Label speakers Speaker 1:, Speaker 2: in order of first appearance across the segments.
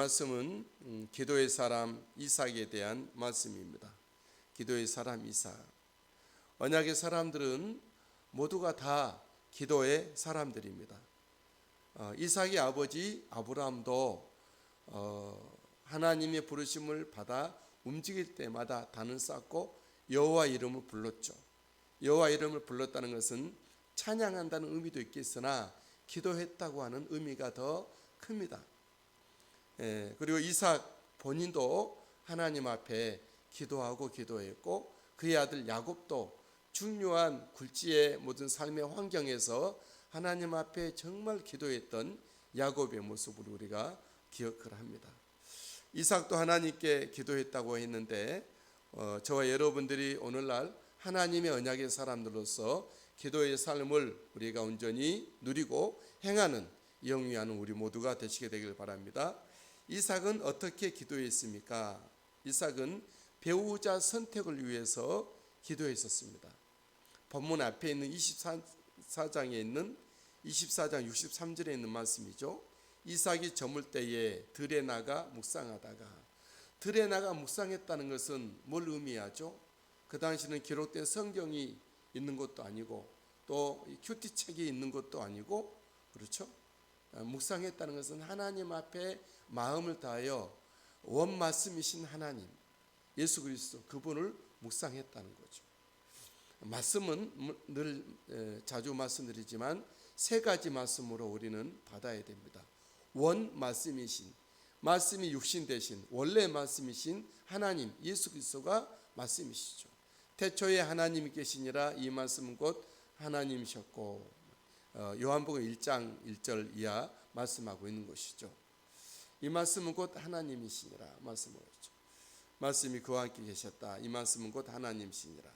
Speaker 1: 말씀은 음, 기도의 사람 이삭에 대한 말씀입니다. 기도의 사람 이삭. 언약의 사람들은 모두가 다 기도의 사람들입니다. 어, 이삭의 아버지 아브라함도 어, 하나님의 부르심을 받아 움직일 때마다 단을 쌓고 여호와 이름을 불렀죠. 여호와 이름을 불렀다는 것은 찬양한다는 의미도 있겠으나 기도했다고 하는 의미가 더 큽니다. 예, 그리고 이삭 본인도 하나님 앞에 기도하고 기도했고 그의 아들 야곱도 중요한 굴지의 모든 삶의 환경에서 하나님 앞에 정말 기도했던 야곱의 모습을 우리가 기억을 합니다. 이삭도 하나님께 기도했다고 했는데 어, 저와 여러분들이 오늘날 하나님의 언약의 사람들로서 기도의 삶을 우리가 온전히 누리고 행하는 영위하는 우리 모두가 되시게 되길 바랍니다. 이삭은 어떻게 기도했습니까? 이삭은 배우자 선택을 위해서 기도했었습니다. 본문 앞에 있는 24장에 있는 24장 63절에 있는 말씀이죠. 이삭이 저물 때에 들에 나가 묵상하다가 들에 나가 묵상했다는 것은 뭘 의미하죠? 그 당시는 기록된 성경이 있는 것도 아니고 또 큐티 책이 있는 것도 아니고 그렇죠? 묵상했다는 것은 하나님 앞에 마음을 다하여 원 말씀이신 하나님 예수 그리스도 그분을 묵상했다는 거죠. 말씀은 늘 자주 말씀드리지만 세 가지 말씀으로 우리는 받아야 됩니다. 원 말씀이신 말씀이 육신 대신 원래 말씀이신 하나님 예수 그리스도가 말씀이시죠. 태초에 하나님이 계시니라 이 말씀은 곧 하나님이셨고 어, 요한복음 1장 1절 이하 말씀하고 있는 것이죠. 이 말씀은 곧 하나님이시니라 말씀하죠. 말씀이 그와 함께 계셨다. 이 말씀은 곧 하나님이시니라.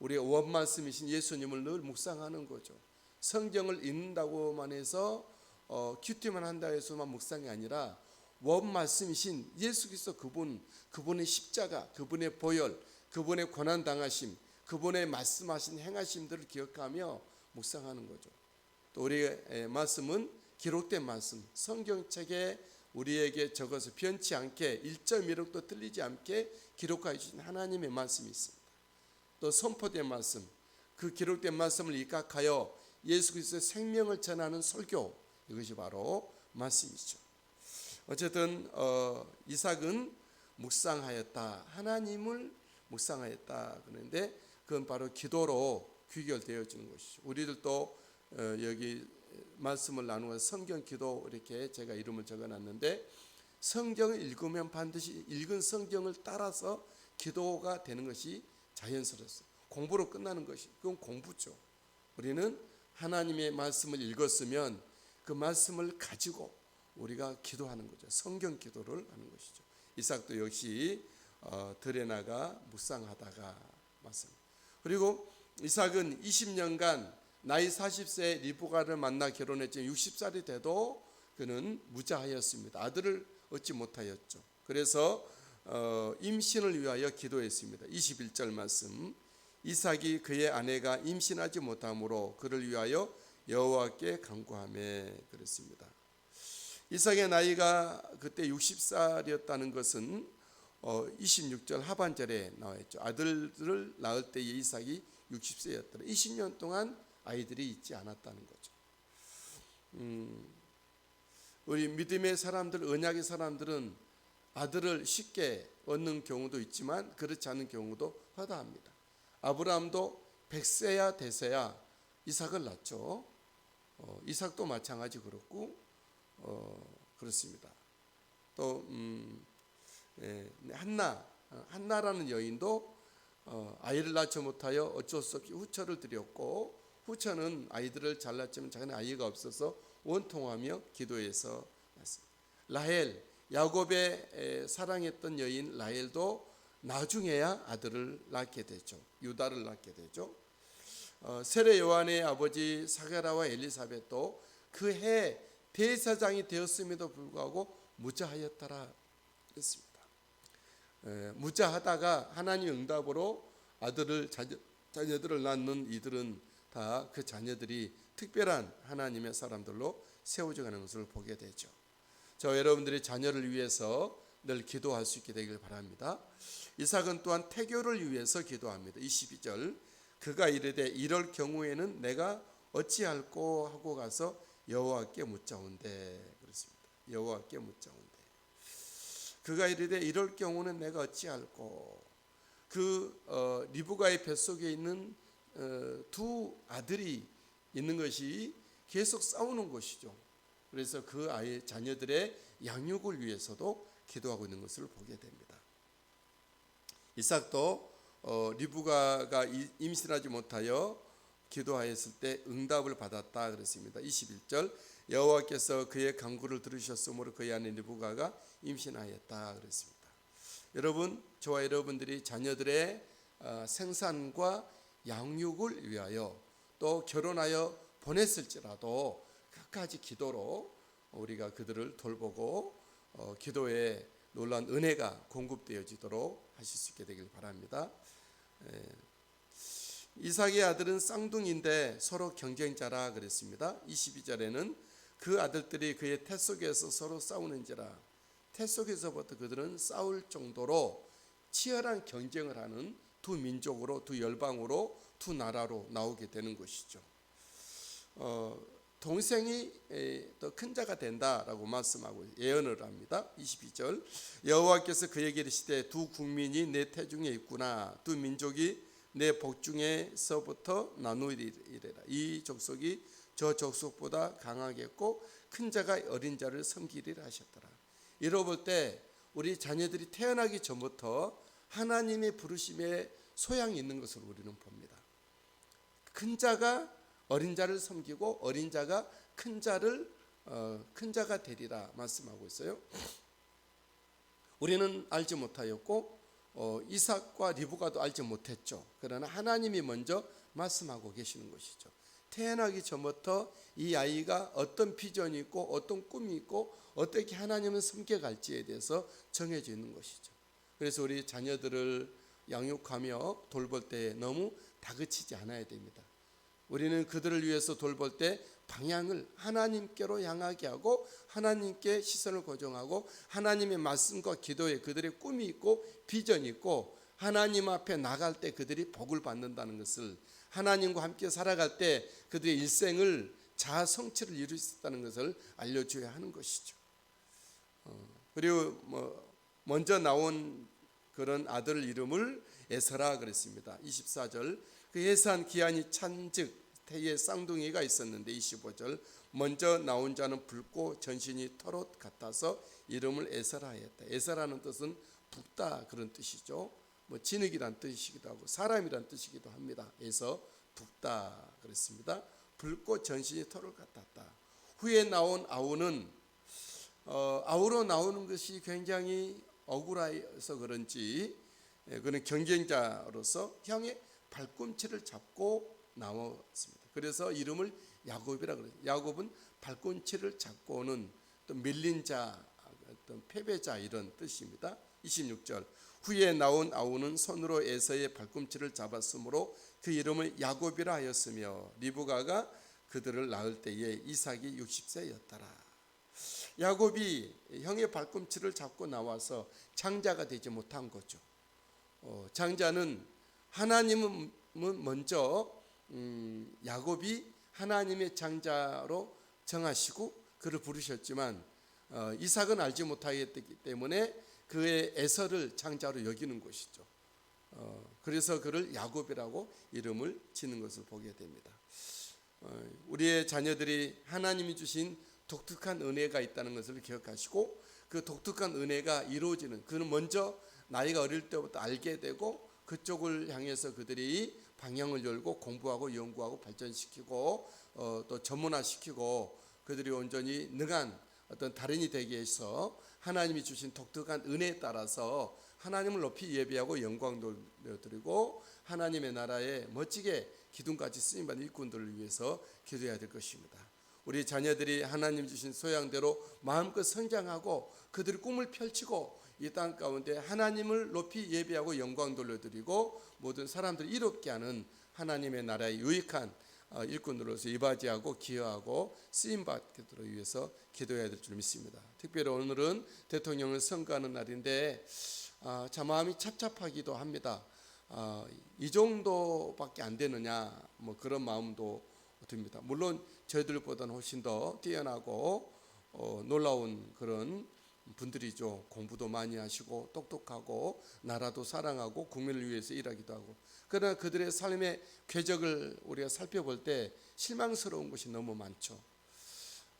Speaker 1: 우리가 원 말씀이신 예수님을 늘 묵상하는 거죠. 성경을 읽는다고만 해서 어, 큐티만 한다 해서만 묵상이 아니라 원 말씀이신 예수 그리스도 그분, 그분의 십자가, 그분의 보혈, 그분의 고난 당하심, 그분의 말씀하신 행하심들을 기억하며 묵상하는 거죠. 또 우리의 말씀은 기록된 말씀, 성경책에 우리에게 적어서 변치 않게 1.1억도 틀리지 않게 기록하여 주신 하나님의 말씀이 있습니다. 또 선포된 말씀, 그 기록된 말씀을 입각하여 예수 그리스도의 생명을 전하는 설교 이것이 바로 말씀이죠. 어쨌든 어, 이삭은 묵상하였다. 하나님을 묵상하였다. 그런데 그건 바로 기도로 귀결되어 주는 것이죠. 우리들도 어, 여기 말씀을 나누어 성경 기도 이렇게 제가 이름을 적어놨는데 성경을 읽으면 반드시 읽은 성경을 따라서 기도가 되는 것이 자연스럽습니다. 공부로 끝나는 것이 그건 공부죠. 우리는 하나님의 말씀을 읽었으면 그 말씀을 가지고 우리가 기도하는 거죠. 성경 기도를 하는 것이죠. 이삭도 역시 어, 들에 나가 묵상하다가 맞습니다. 그리고 이삭은 20년간 나이 40세 리브가를 만나 결혼했지만 60살이 돼도 그는 무자하였습니다. 아들을 얻지 못하였죠. 그래서 어, 임신을 위하여 기도했습니다. 21절 말씀. 이삭이 그의 아내가 임신하지 못함으로 그를 위하여 여호와께 간구하며 그랬습니다. 이삭의 나이가 그때 60살이었다는 것은 어, 26절 하반절에 나와 있죠. 아들을 낳을 때 이삭이 60세였더라. 20년 동안 아이들이 있지 않았다는 거죠. 음, 우리 믿음의 사람들, 언약의 사람들은 아들을 쉽게 얻는 경우도 있지만 그렇지 않은 경우도 허다합니다. 아브라함도 100세야 되세야 이삭을 낳죠. 어, 이삭도 마찬가지 그렇고 어, 그렇습니다. 또 음, 예, 한나 한나라는 여인도 어, 아이를 낳지 못하여 어쩔 수 없이 후처를 드렸고 후처는 아이들을 잘 낳지만 자기는 아이가 없어서 원통하며 기도해서 낳습니다. 라헬 야곱의 사랑했던 여인 라헬도 나중에야 아들을 낳게 되죠. 유다를 낳게 되죠. 어, 세례 요한의 아버지 사가라와 엘리사벳도 그 해 대사장이 되었음에도 불구하고 무자하였더라 그랬습니다. 에, 무자하다가 하나님 응답으로 아들을 자녀, 자녀들을 낳는 이들은 다 그 자녀들이 특별한 하나님의 사람들로 세워져가는 것을 보게 되죠. 저 여러분들의 자녀를 위해서 늘 기도할 수 있게 되길 바랍니다. 이삭은 또한 태교를 위해서 기도합니다. 22절 그가 이르되 이럴 경우에는 내가 어찌할꼬 하고 가서 여호와께 묻자온대 그렇습니다. 여호와께 묻자온대 그가 이르되 이럴 경우는 내가 어찌할꼬 그 어, 리브가의 뱃속에 있는 어, 두 아들이 있는 것이 계속 싸우는 것이죠. 그래서 그 아이 자녀들의 양육을 위해서도 기도하고 있는 것을 보게 됩니다. 이삭도 어, 리브가가 이- 임신하지 못하여 기도하였을 때 응답을 받았다 그랬습니다. 21절 여호와께서 그의 간구를 들으셨으므로 그의 아내 리브가가 임신하였다 그랬습니다. 여러분 저와 여러분들이 자녀들의 어, 생산과 양육을 위하여 또 결혼하여 보냈을지라도 끝까지 기도로 우리가 그들을 돌보고 어, 기도에 놀란 은혜가 공급되어지도록 하실 수 있게 되길 바랍니다. 에, 이삭의 아들은 쌍둥이인데 서로 경쟁자라 그랬습니다. 22절에는 그 아들들이 그의 태 속에서 서로 싸우는지라 태 속에서부터 그들은 싸울 정도로 치열한 경쟁을 하는 두 민족으로 두 열방으로 두 나라로 나오게 되는 것이죠. 어, 동생이 더 큰 자가 된다라고 말씀하고 예언을 합니다. 22절 여호와께서 그에게 이르시되 두 국민이 내 태중에 있구나 두 민족이 내 복중에서부터 나누리라 이 족속이 저 족속보다 강하겠고 큰 자가 어린 자를 섬기리라 하셨더라. 이러 볼때 우리 자녀들이 태어나기 전부터 하나님의 부르심에 소양이 있는 것을 우리는 봅니다. 큰 자가 어린 자를 섬기고 어린 자가 큰 자를 어, 큰 자가 되리라 말씀하고 있어요. 우리는 알지 못하였고 어, 이삭과 리브가도 알지 못했죠. 그러나 하나님이 먼저 말씀하고 계시는 것이죠. 태어나기 전부터 이 아이가 어떤 비전이 있고 어떤 꿈이 있고 어떻게 하나님을 섬겨갈지에 대해서 정해져 있는 것이죠. 그래서 우리 자녀들을 양육하며 돌볼 때 너무 다그치지 않아야 됩니다. 우리는 그들을 위해서 돌볼 때 방향을 하나님께로 향하게 하고 하나님께 시선을 고정하고 하나님의 말씀과 기도에 그들의 꿈이 있고 비전이 있고 하나님 앞에 나갈 때 그들이 복을 받는다는 것을 하나님과 함께 살아갈 때 그들의 일생을 자아 성취를 이룰 수 있다는 것을 알려줘야 하는 것이죠. 어, 그리고 뭐 먼저 나온 그런 아들 이름을 에서라 그랬습니다. 24절 그 예산 기한이 찬즉 태에 쌍둥이가 있었는데 25절 먼저 나온 자는 붉고 전신이 털옷 같아서 이름을 에서라 했다. 에서라는 뜻은 붓다 그런 뜻이죠. 뭐 진흙이란 뜻이기도 하고 사람이란 뜻이기도 합니다. 에서 붓다 그랬습니다. 붉고 전신이 털을 같았다. 후에 나온 아우는 어, 아우로 나오는 것이 굉장히 억울해서 그런지 예, 그는 경쟁자로서 형의 발꿈치를 잡고 나왔습니다. 그래서 이름을 야곱이라 그래요. 야곱은 발꿈치를 잡고는 또 밀린 자, 어떤 패배자 이런 뜻입니다. 26절 후에 나온 아우는 손으로 에서의 발꿈치를 잡았으므로 그 이름을 야곱이라 하였으며 리브가가 그들을 낳을 때에 이삭이 60세였더라. 야곱이 형의 발꿈치를 잡고 나와서 장자가 되지 못한 거죠. 어, 장자는 하나님은 먼저 음, 야곱이 하나님의 장자로 정하시고 그를 부르셨지만 어, 이삭은 알지 못하였기 때문에 그의 에서를 장자로 여기는 것이죠. 어, 그래서 그를 야곱이라고 이름을 지는 것을 보게 됩니다. 어, 우리의 자녀들이 하나님이 주신 독특한 은혜가 있다는 것을 기억하시고 그 독특한 은혜가 이루어지는 그는 먼저 나이가 어릴 때부터 알게 되고 그쪽을 향해서 그들이 방향을 열고 공부하고 연구하고 발전시키고 어, 또 전문화시키고 그들이 온전히 능한 어떤 달인이 되게 해서 하나님이 주신 독특한 은혜에 따라서 하나님을 높이 예배하고 영광 돌려드리고 하나님의 나라에 멋지게 기둥같이 쓰임받는 일꾼들을 위해서 기도해야 될 것입니다. 우리 자녀들이 하나님 주신 소양대로 마음껏 성장하고 그들의 꿈을 펼치고 이 땅 가운데 하나님을 높이 예배하고 영광 돌려드리고 모든 사람들을 이롭게 하는 하나님의 나라의 유익한 어, 일꾼으로서 이바지하고 기여하고 쓰임 받도록 위해서 기도해야 될 줄 믿습니다. 특별히 오늘은 대통령을 선거하는 날인데 아, 참 마음이 찹찹하기도 합니다. 아, 이 정도밖에 안 되느냐 뭐 그런 마음도 듭니다. 물론 저희들보다는 훨씬 더 뛰어나고 어, 놀라운 그런 분들이죠. 공부도 많이 하시고 똑똑하고 나라도 사랑하고 국민을 위해서 일하기도 하고 그러나 그들의 삶의 궤적을 우리가 살펴볼 때 실망스러운 것이 너무 많죠.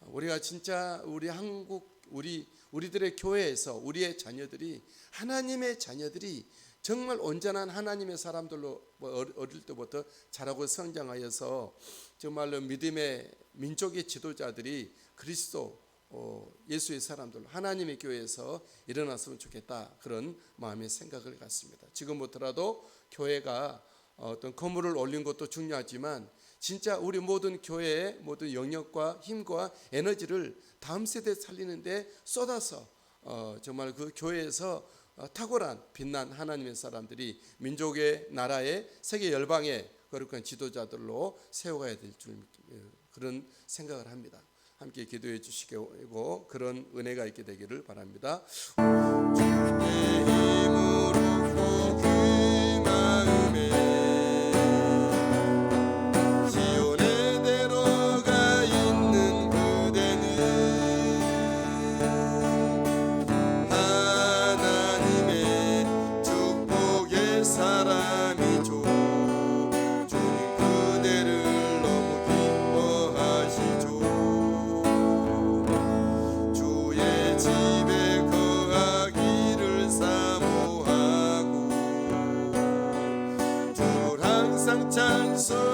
Speaker 1: 우리가 진짜 우리 한국 우리 우리들의 교회에서 우리의 자녀들이 하나님의 자녀들이 정말 온전한 하나님의 사람들로 뭐 어릴 때부터 자라고 성장하여서 정말로 믿음의 민족의 지도자들이 그리스도 어, 예수의 사람들 하나님의 교회에서 일어났으면 좋겠다 그런 마음의 생각을 갖습니다. 지금부터라도 교회가 어떤 건물을 올린 것도 중요하지만 진짜 우리 모든 교회의 모든 영역과 힘과 에너지를 다음 세대 살리는데 쏟아서 어, 정말 그 교회에서 어, 탁월한 빛난 하나님의 사람들이 민족의 나라의 세계 열방의 거룩한 지도자들로 세워가야 될 줄 그런 생각을 합니다. 함께 기도해 주시고 그런 은혜가 있게 되기를 바랍니다. sometimes so